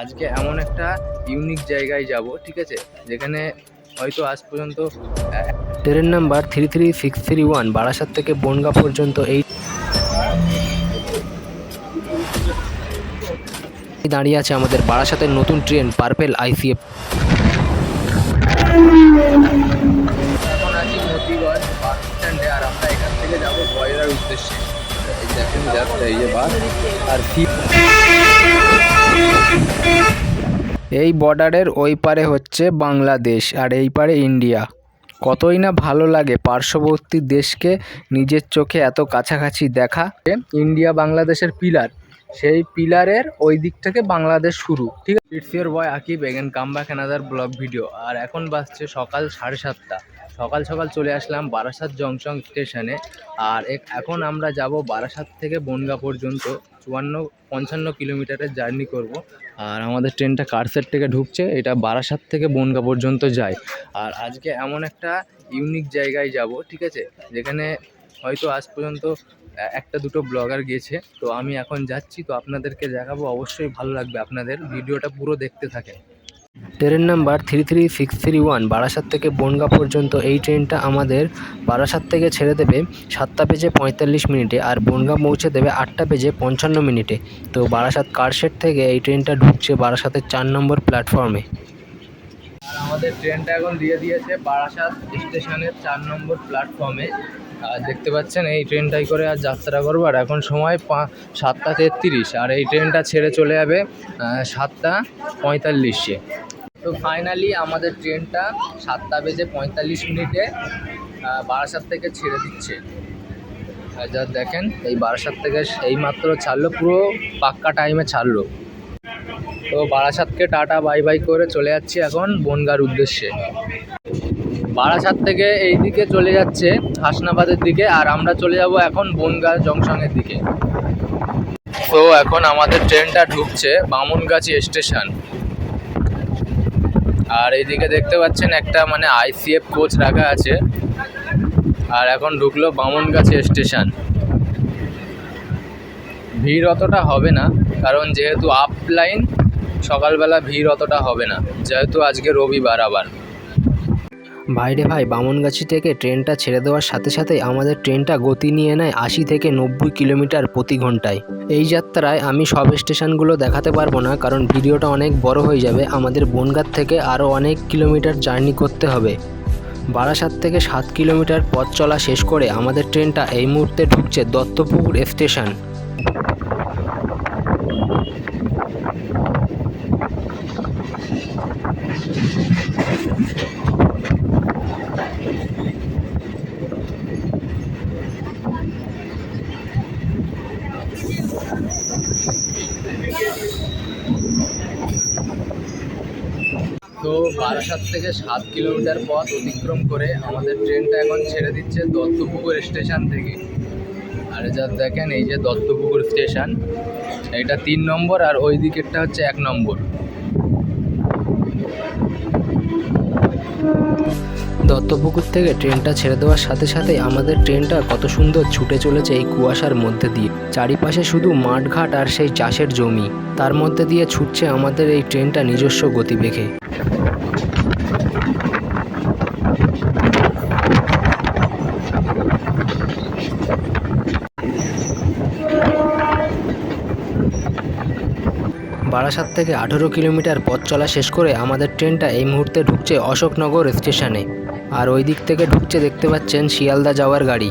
আজকে এমন একটা ইউনিক জায়গায় যাব, ঠিক আছে? যেখানে হয়তো আজ পর্যন্ত train number three three six three one Barasat থেকে বনগা পর্যন্ত এই দাঁড়িয়ে আছে আমাদের বারাসাতের নতুন ট্রেন পার্পেল আইসিএফ এখন আছি মতিগঞ্জ বাস স্ট্যান্ডে আর আমরা এখান থেকে যাব গয়রার উদ্দেশ্যে। এই যে বাস আর কি এই বর্ডারের ওই পারে হচ্ছে বাংলাদেশ আর এই পারে ইন্ডিয়া কতই না ভালো লাগে পার্শ্ববর্তী দেশকে নিজের চোখে এত কাছাকাছি দেখা। ইন্ডিয়া বাংলাদেশের পিলার সেই পিলারের ওই দিক থেকে বাংলাদেশ শুরু। ঠিক আছে? It's your boy Akib again come back another blog video আর এখন বাজছে সকাল সাড়ে সাতটা। সকাল সকাল চলে আসলাম বারাসাত জংশন স্টেশনে। আর এখন আমরা যাব বারাসাত থেকে বনগা পর্যন্ত। চুয়ান্ন, পঞ্চান্ন কিলোমিটারের জার্নি করব। আর আমাদের ট্রেনটা কারসেট থেকে ঢুকছে, এটা বারাসাত থেকে বনগা পর্যন্ত যায়। আর আজকে এমন একটা ইউনিক জায়গায় যাব, ঠিক আছে? যেখানে হয়তো আজ পর্যন্ত একটা দুটো ব্লগার গেছে। তো আমি এখন যাচ্ছি, তো আপনাদেরকে দেখাবো, অবশ্যই ভালো লাগবে আপনাদের। ভিডিওটা পুরো দেখতে থাকেন। Train number three three six three one, Barasat থেকে বনগা পর্যন্ত এই ট্রেনটা আমাদের বারাসাত থেকে ছেড়ে দেবে সাতটা বেজে পঁয়তাল্লিশ মিনিটে আর বনগা পৌঁছে দেবে আটটা বেজে পঞ্চান্ন মিনিটে। তো বারাসাত কারশেড থেকে এই ট্রেনটা ঢুকছে বারাসাতের চার নম্বর প্ল্যাটফর্মে? আর আমাদের ট্রেনটা এখন দিয়ে দিয়েছে বারাসাত স্টেশনের চার নম্বর প্ল্যাটফর্মে। আর দেখতে পাচ্ছেন, এই ট্রেনটাই করে আর যাত্রা করব। আর এখন সময় পা- সাতটা তেত্রিশ। আর এই ট্রেনটা ছেড়ে চলে যাবে সাতটা পঁয়তাল্লিশে। তো ফাইনালি আমাদের ট্রেনটা সাতটা বেজে পঁয়তাল্লিশ মিনিটে বারাসাত থেকে ছেড়ে দিচ্ছে। যা দেখেন, এই বারাসাত থেকে এই মাত্র ছাড়লো, পুরো পাক্কা টাইমে ছাড়লো। তো বারাসাতকে টাটা বাই বাই করে চলে যাচ্ছি এখন বনগার উদ্দেশ্যে। বারাসাত থেকে এই দিকে চলে যাচ্ছে হাসনাবাদের দিকে, আর আমরা চলে যাব এখন বনগা জংশনের দিকে। তো এখন আমাদের ট্রেনটা ঢুকছে বামুনগাছি স্টেশন। আর এইদিকে দেখতে পাচ্ছেন একটা মানে আইসিএফ কোচ রাখা আছে। আর এখন ঢুকলো বামুনগাছি স্টেশন। ভিড় অতটা হবে না, কারণ যেহেতু আপলাইন সকালবেলা ভিড় অতটা হবে না, যেহেতু আজকে রবিবার আবার। ভাইরে ভাই, বামনগাছি থেকে ট্রেনটা ছেড়ে দেওয়ার সাথে সাথে আমাদের ট্রেনটা গতি নিয়ে নেয় আশি থেকে নব্বই কিলোমিটার প্রতি ঘন্টায়। এই যাত্রায় আমি সব স্টেশনগুলো দেখাতে পারব না, কারণ ভিডিওটা অনেক বড় হয়ে যাবে। আমাদের বনগাঁ থেকে আরও অনেক কিলোমিটার জার্নি করতে হবে। বারাসাত থেকে সাত কিলোমিটার পথ চলা শেষ করে আমাদের ট্রেনটা এই মুহূর্তে ঢুকছে দত্তপুকুর স্টেশন তো বারাসাত থেকে সাত কিলোমিটার পথ অতিক্রম করে আমাদের ট্রেনটা এখন ছেড়ে দিচ্ছে দত্তপুকুর স্টেশন থেকে। আর যা দেখেন, এই যে দত্তপুকুর স্টেশন, এটা তিন নম্বর আর ওই দিকেরটা হচ্ছে এক নম্বর। দত্তপুকুর থেকে ট্রেনটা ছেড়ে দেওয়ার সাথে সাথে আমাদের ট্রেনটা কত সুন্দর ছুটে চলেছে এই কুয়াশার মধ্যে দিয়ে। চারিপাশে শুধু মাঠঘাট আর সেই চাষের জমি। তার মধ্যে দিয়ে ছুটছে আমাদের এই ট্রেনটা নিজস্ব গতিবেগে। বারাসাত থেকে আঠেরো কিলোমিটার পথ চলা শেষ করে আমাদের ট্রেনটা এই মুহূর্তে ঢুকছে অশোকনগর স্টেশনে। আর ওই দিক থেকে ঢুকছে দেখতে পাচ্ছেন শিয়ালদা যাওয়ার গাড়ি।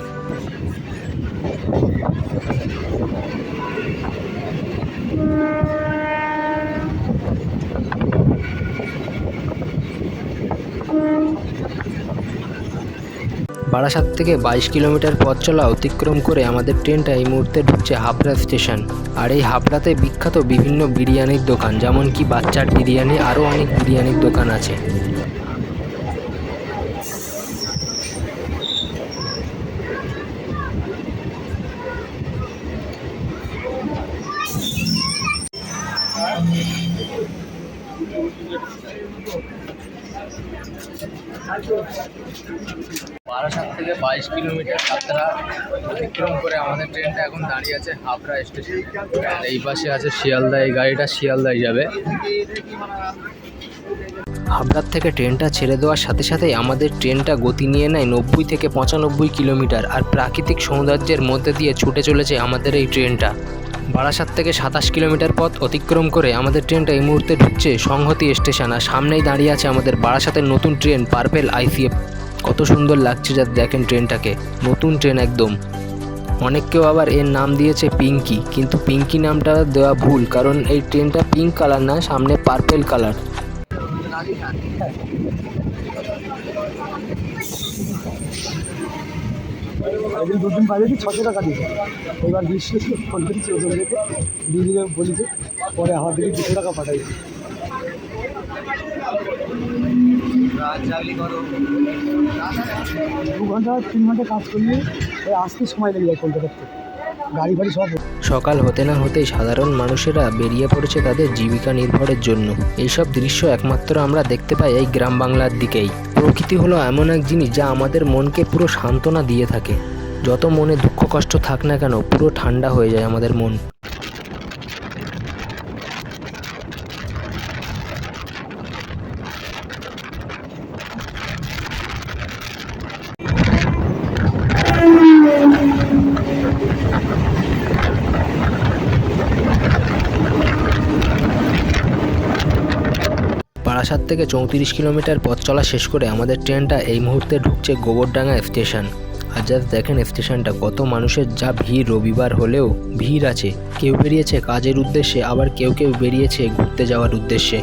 বারাসাত থেকে বাইশ কিলোমিটার পথ চলা অতিক্রম করে আমাদের ট্রেনটা এই মুহূর্তে ঢুকছে হাবড়া স্টেশন। আর এই হাবড়াতে বিখ্যাত বিভিন্ন বিরিয়ানির দোকান, যেমন কি বাচ্চার বিরিয়ানি, আরও অনেক বিরিয়ানির দোকান আছে। বারাসাত থেকে বাইশ কিলোমিটার যাত্রা অতিক্রম করে আমাদের ট্রেনটা এখন দাঁড়িয়ে আছে হাবড়া স্টেশন। এই পাশে আছে শিয়ালদা, এই গাড়িটা শিয়ালদায় যাবে। হাবড়ার থেকে ট্রেনটা ছেড়ে দেওয়ার সাথে সাথেই আমাদের ট্রেনটা গতি নিয়ে নেয় নব্বই থেকে পঁচানব্বই কিলোমিটার, আর প্রাকৃতিক সৌন্দর্যের মধ্যে দিয়ে ছুটে চলেছে আমাদের এই ট্রেনটা। বারাসাত থেকে সাতাশ কিলোমিটার পথ অতিক্রম করে আমাদের ট্রেনটা এই মুহূর্তে ঢুকছে সংহতি স্টেশন, আর সামনেই দাঁড়িয়ে আছে আমাদের বারাসাতের নতুন ট্রেন পার্পেল আইসিএফ। কত সুন্দর লাগছে যা দেখেন ট্রেনটাকে। নতুন ট্রেন একদম। অনেক কেউ আবার এর নাম দিয়েছে পিঙ্কি, কিন্তু পিঙ্কি নামটা দেওয়া ভুল, কারণ এই ট্রেনটা পিঙ্ক কালার না, সামনে পার্পেল কালার। দুদিন বাজেছি ছশো টাকা দিয়েছে। এবার ফোন করেছি ও চলে যেতে দিয়ে বলেছে, পরে আমার দিকে দুশো টাকা পাঠাইছে। দু ঘণ্টা তিন ঘণ্টা কাজ করলে আসতে সময় লেগে যায় কলকাতার থেকে গাড়ি ফাড়ি সব সকাল হতে না হতেই সাধারণ মানুষেরা বেরিয়ে পড়েছে তাদের জীবিকা নির্ভরের জন্য। এইসব দৃশ্য একমাত্র আমরা দেখতে পাই এই গ্রাম বাংলার দিকেই। প্রকৃতি হলো এমন এক জিনিস যা আমাদের মনকে পুরো সান্ত্বনা দিয়ে থাকে। যত মনে দুঃখ কষ্ট থাক না কেন, পুরো ঠান্ডা হয়ে যায় আমাদের মন বারাসাত থেকে চৌত্রিশ কিলোমিটার পথ চলা শেষ করে আমাদের ট্রেনটা এই মুহূর্তে ঢুকছে গোবরডাঙ্গা স্টেশন। আর জাস্ট দেখেন স্টেশনটা, কত মানুষের, যা ভিড় রবিবার হলেও ভিড় আছে। কেউ বেরিয়েছে কাজের উদ্দেশ্যে, আবার কেউ কেউ বেরিয়েছে ঘুরতে যাওয়ার উদ্দেশ্যে।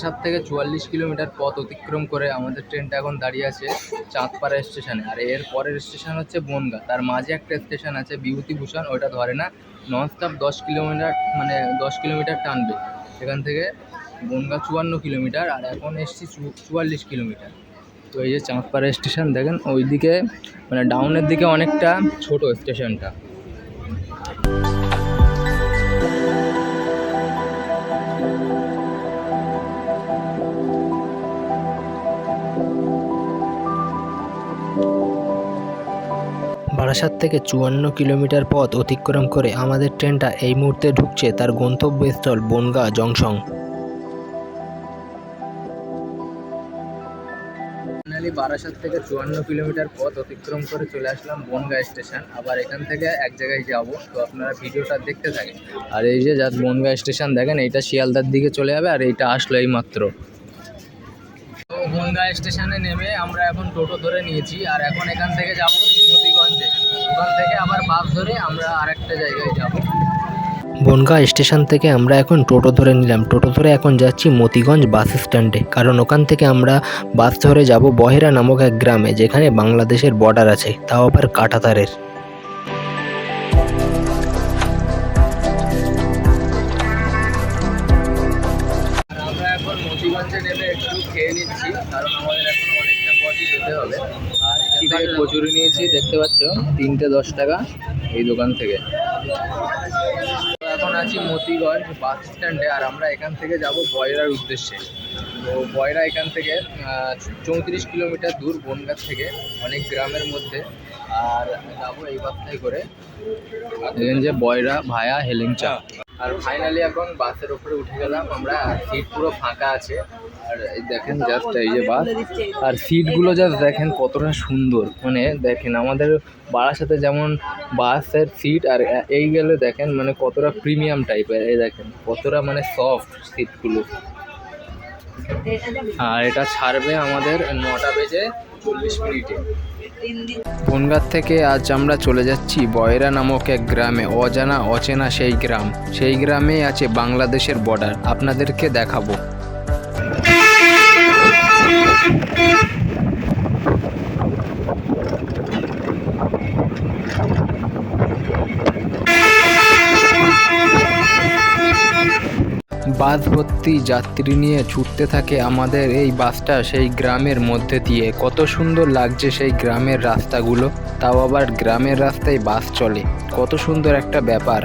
বারাসাত থেকে চুয়াল্লিশ কিলোমিটার পথ অতিক্রম করে আমাদের ট্রেনটা এখন দাঁড়িয়ে আছে চাঁদপাড়া স্টেশনে। আর এর পরের স্টেশন হচ্ছে বনগা। তার মাঝে একটা স্টেশন আছে বিভূতিভূষণ, ওইটা ধরে না, ননস্টপ দশ কিলোমিটার মানে দশ কিলোমিটার টানবে। সেখান থেকে বনগা চুয়ান্ন কিলোমিটার, আর এখন এসছি চুয়াল্লিশ কিলোমিটার। তো এই যে চাঁদপাড়া স্টেশন দেখেন, ওইদিকে মানে ডাউনের দিকে অনেকটা ছোট স্টেশনটা। বারাসাত থেকে চুয়ান্ন কিলোমিটার পথ অতিক্রম করে আমাদের ট্রেনটা এই মুহূর্তে ঢুকছে তার গন্তব্যস্থল বনগা জংশন। বারাসাত থেকে চুয়ান্ন কিলোমিটার পথ অতিক্রম করে চলে আসলাম বনগা স্টেশন। আবার এখান থেকে এক জায়গায় যাব, তো আপনারা ভিডিওটা দেখতে থাকেন। আর এই যে যা বনগা স্টেশন দেখেন, এইটা শিয়ালদার দিকে চলে যাবে আর এইটা আসলো এই মাত্র বনগা স্টেশনে নেমে আমরা এখন টোটো ধরে নিয়েছি, আর এখন এখান থেকে যাব মতিগঞ্জে ওখান থেকে আবার বাস ধরে আমরা আরেকটা জায়গায় যাব। বনগাঁ স্টেশন থেকে আমরা এখন টোটো ধরে নিলাম। টোটো ধরে এখন যাচ্ছি মতিগঞ্জ বাস স্ট্যান্ডে। কারণ ওখান থেকে আমরা বাস ধরে যাব বহেরা নামক এক গ্রামে, যেখানে বাংলাদেশের বর্ডার আছে, তাও আবার কাটাতারের কচুরি নিয়েছি, দেখতে পাচ্ছ? তিনটে দশ টাকা এই দোকান থেকে। এখন আছি মতিগঞ্জ বাস স্ট্যান্ডে, আর আমরা এখান থেকে যাব বয়রার উদ্দেশ্যে। তো বয়রা এখান থেকে চৌত্রিশ কিলোমিটার দূর বনগাঁ থেকে, অনেক গ্রামের মধ্যে। আর যাব এই বাসটাই করে। যে বয়রা ভায়া হেলেংচা আর ফাইনালি এখন বাসের উপরে উঠে গেলাম আমরা সিট পুরো ফাঁকা আছে। আর দেখেন জাস্ট এই যে বাস আর সিটগুলো জাস্ট দেখেন কতটা সুন্দর। মানে দেখেন আমাদের বারাসাতে যেমন বাসের সিট আর এই গেলে দেখেন মানে কতটা প্রিমিয়াম টাইপের এই দেখেন কতটা মানে সফট সিটগুলো আর এটা ছাড়বে আমাদের নটা বেজে চল্লিশ মিনিটে। বনগাঁ থেকে আজ আমরা চলে যাচ্ছি বয়রা নামক এক গ্রামে, অজানা অচেনা সেই গ্রাম। সেই গ্রামেই আছে বাংলাদেশের বর্ডার আপনাদেরকে দেখাবো। বাস ভর্তি যাত্রী নিয়ে ছুটতে থাকে আমাদের এই বাসটা সেই গ্রামের মধ্যে দিয়ে। কত সুন্দর লাগছে সেই গ্রামের রাস্তাগুলো। তাও আবার গ্রামের রাস্তায় বাস চলে। কত সুন্দর একটা ব্যাপার।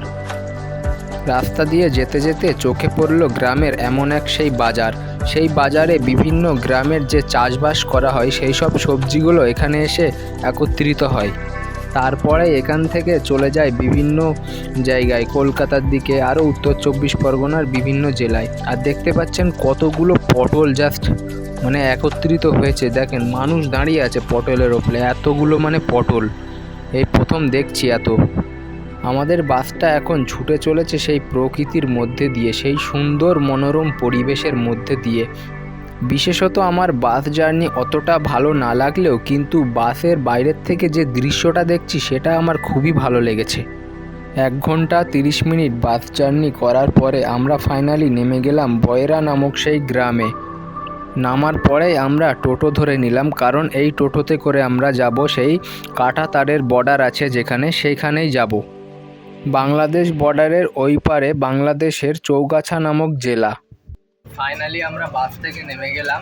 রাস্তা দিয়ে যেতে যেতে চোখে পড়ল গ্রামের এমন এক সেই বাজার। সেই বাজারে বিভিন্ন গ্রামের যে চাষবাস করা হয়, সেই সব সবজিগুলো এখানে এসে একত্রিত হয়। তারপরে এখান থেকে চলে যায় বিভিন্ন জায়গায়, কলকাতার দিকে, আরও উত্তর চব্বিশ পরগনার বিভিন্ন জেলায়। আর দেখতে পাচ্ছেন কতগুলো পটল জাস্ট মানে একত্রিত হয়েছে। দেখেন, মানুষ দাঁড়িয়ে আছে পটলের ওপরে, এতগুলো মানে পটল। এই প্রথম দেখছি এত। আমাদের বাসটা এখন ছুটে চলেছে সেই প্রকৃতির মধ্যে দিয়ে, সেই সুন্দর মনোরম পরিবেশের মধ্যে দিয়ে। বিশেষত আমার বাস জার্নি অতটা ভালো না লাগলেও কিন্তু বাসের বাইরের থেকে যে দৃশ্যটা দেখছি সেটা আমার খুবই ভালো লেগেছে। এক ঘণ্টা তিরিশ মিনিট বাস জার্নি করার পরে আমরা ফাইনালি নেমে গেলাম বয়রা নামক সেই গ্রামে। নামার পরে আমরা টোটো ধরে নিলাম কারণ এই টোটোতে করে আমরা যাব সেই কাটা তারের বর্ডার আছে যেখানে সেইখানেই যাব। বাংলাদেশ বর্ডারের ওই পারে বাংলাদেশের চৌগাছা নামক জেলা। ফাইনালি আমরা বাস থেকে নেমে গেলাম।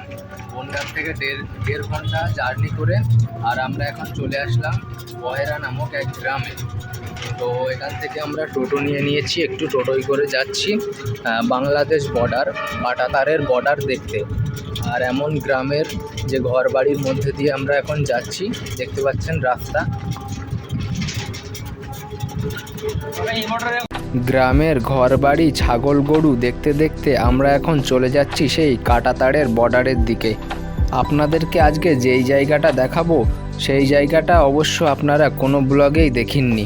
বনগাঁ থেকে দেড় দেড় ঘণ্টা জার্নি করে আর আমরা এখন চলে আসলাম বহেরা নামক এক গ্রামে। তো এখান থেকে আমরা টোটো নিয়ে নিয়েছি, একটু টোটোই করে যাচ্ছি বাংলাদেশ বর্ডার কাটাতারের বর্ডার দেখতে। আর এমন গ্রামের যে ঘর বাড়ির মধ্যে দিয়ে আমরা এখন যাচ্ছি, দেখতে পাচ্ছেন রাস্তা। গ্রামের ঘরবাড়ি ছাগল গরু দেখতে দেখতে আমরা এখন চলে যাচ্ছি সেই কাটাতারের বর্ডারের দিকে আপনাদেরকে আজকে যেই জায়গাটা দেখাবো, সেই জায়গাটা অবশ্য আপনারা কোনো ব্লগেই দেখিননি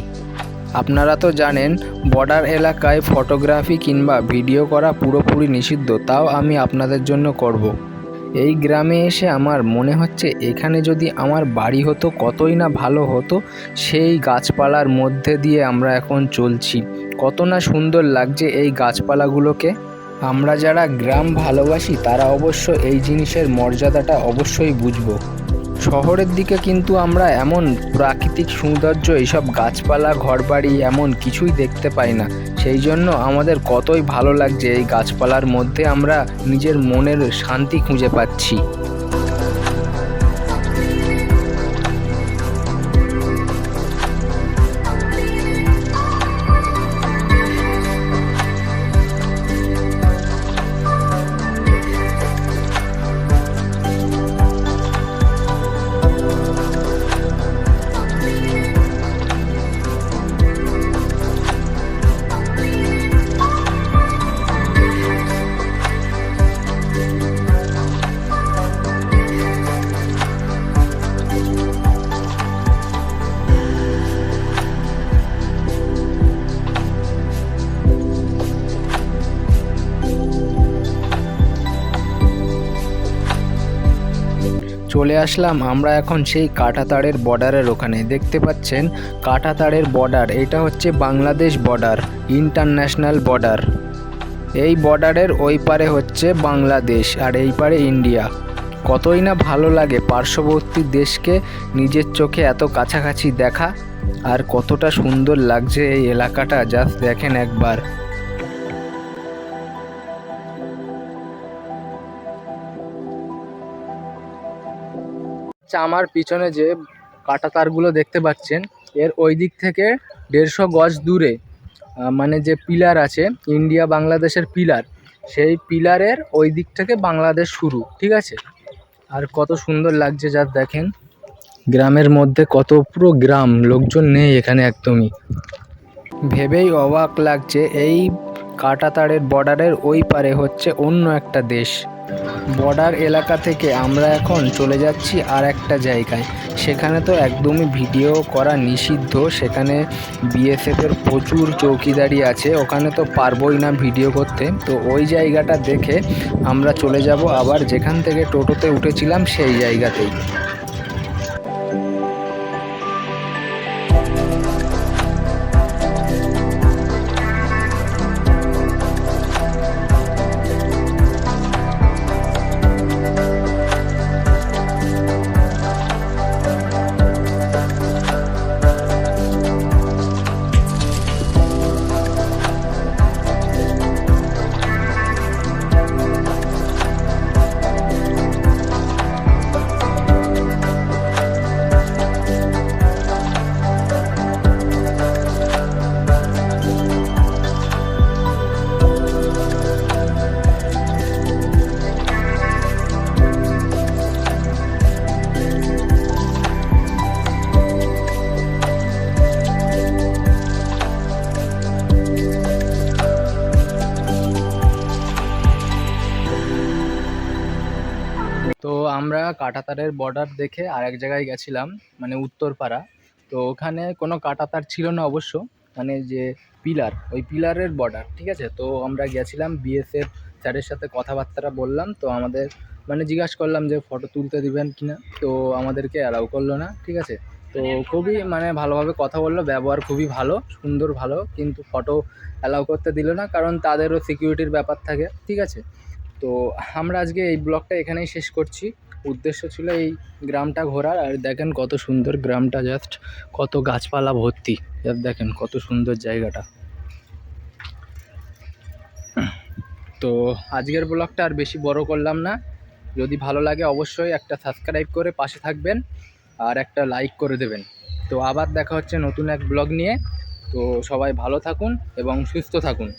আপনারা তো জানেন, বর্ডার এলাকায় ফটোগ্রাফি কিংবা ভিডিও করা পুরোপুরি নিষিদ্ধ, তাও আমি আপনাদের জন্য করব। এই গ্রামে এসে আমার মনে হচ্ছে এখানে যদি আমার বাড়ি হতো, কতই না ভালো হতো, সেই গাছপালার মধ্যে দিয়ে আমরা এখন চলছি। কত না সুন্দর লাগছে এই গাছপালাগুলোকে। আমরা যারা গ্রাম ভালোবাসি, তারা অবশ্য এই জিনিসের মর্যাদাটা অবশ্যই বুঝব। শহরের দিকে কিন্তু আমরা এমন প্রাকৃতিক সৌন্দর্য, এইসব গাছপালা, ঘরবাড়ি এমন কিছুই দেখতে পাই না। সেই জন্য আমাদের কতই ভালো লাগছে এই গাছপালার মধ্যে আমরা নিজের মনের শান্তি খুঁজে পাচ্ছি। চলে আসলাম আমরা এখন সেই কাঁটাতারের বর্ডারের ওখানে। দেখতে পাচ্ছেন কাঁটাতারের বর্ডার, এটা হচ্ছে বাংলাদেশ বর্ডার, ইন্টারন্যাশনাল বর্ডার। এই বর্ডারের ওই পারে হচ্ছে বাংলাদেশ আর এই পারে ইন্ডিয়া। কতই না ভালো লাগে পার্শ্ববর্তী দেশকে নিজের চোখে এত কাছাকাছি দেখা আর কতটা সুন্দর লাগছে এই এলাকাটা, জাস্ট দেখেন একবার। আমার পিছনে যে কাটা তারগুলো দেখতে পাচ্ছেন, এর ওই দিক থেকে দেড়শো গজ দূরে মানে যে পিলার আছে, ইন্ডিয়া বাংলাদেশের পিলার, সেই পিলারের ওই দিক থেকে বাংলাদেশ শুরু, ঠিক আছে? আর কত সুন্দর লাগছে যা দেখেন। গ্রামের মধ্যে কত পুরো গ্রাম, লোকজন নেই এখানে একদমই। ভেবেই অবাক লাগছে, এই কাঁটাতারের বর্ডারের ওই পারে হচ্ছে অন্য একটা দেশ। বর্ডার এলাকা থেকে আমরা এখন চলে যাচ্ছি আর একটা জায়গায়। সেখানে তো একদমই ভিডিও করা নিষিদ্ধ। সেখানে বিএসএফের প্রচুর চৌকিদারি আছে। ওখানে তো পারবই না ভিডিও করতে। তো ওই জায়গাটা দেখে আমরা চলে যাব। আবার যেখান থেকে টোটোতে উঠেছিলাম সেই জায়গাতেই। আমরা কাঁটাতারের বর্ডার দেখে আরেক জায়গায় গেছিলাম মানে উত্তরপাড়া। তো ওখানে কোনো কাঁটাতার ছিল না অবশ্য মানে যে পিলার ওই পিলারের বর্ডার ঠিক আছে? তো আমরা গেছিলাম বিএসএফ স্যারের সাথে কথাবার্তাটা বললাম তো আমাদের মানে জিজ্ঞাসা করলাম যে ফটো তুলতে দিবেন কি না তো আমাদেরকে অ্যালাউ করল না ঠিক আছে? তো খুবই মানে ভালোভাবে কথা বলল ব্যবহার খুবই ভালো সুন্দর ভালো কিন্তু ফটো অ্যালাউ করতে দিল না কারণ তাদেরও সিকিউরিটির ব্যাপার থাকে ঠিক আছে? তো আমরা আজকে এই ব্লগটা এখানেই শেষ করছি। উদ্দেশ্য ছিল এই গ্রামটা ঘোরার। আর দেখেন কত সুন্দর গ্রামটা জাস্ট কত গাছপালা ভর্তি। দেখেন কত সুন্দর জায়গাটা। তো আজকের ব্লগটা আর বেশি বড় করলাম না। যদি ভালো লাগে অবশ্যই একটা সাবস্ক্রাইব করে পাশে থাকবেন আর একটা লাইক করে দেবেন। তো আবার দেখা হচ্ছে নতুন এক ব্লগ নিয়ে। তো সবাই ভালো থাকুন এবং সুস্থ থাকুন।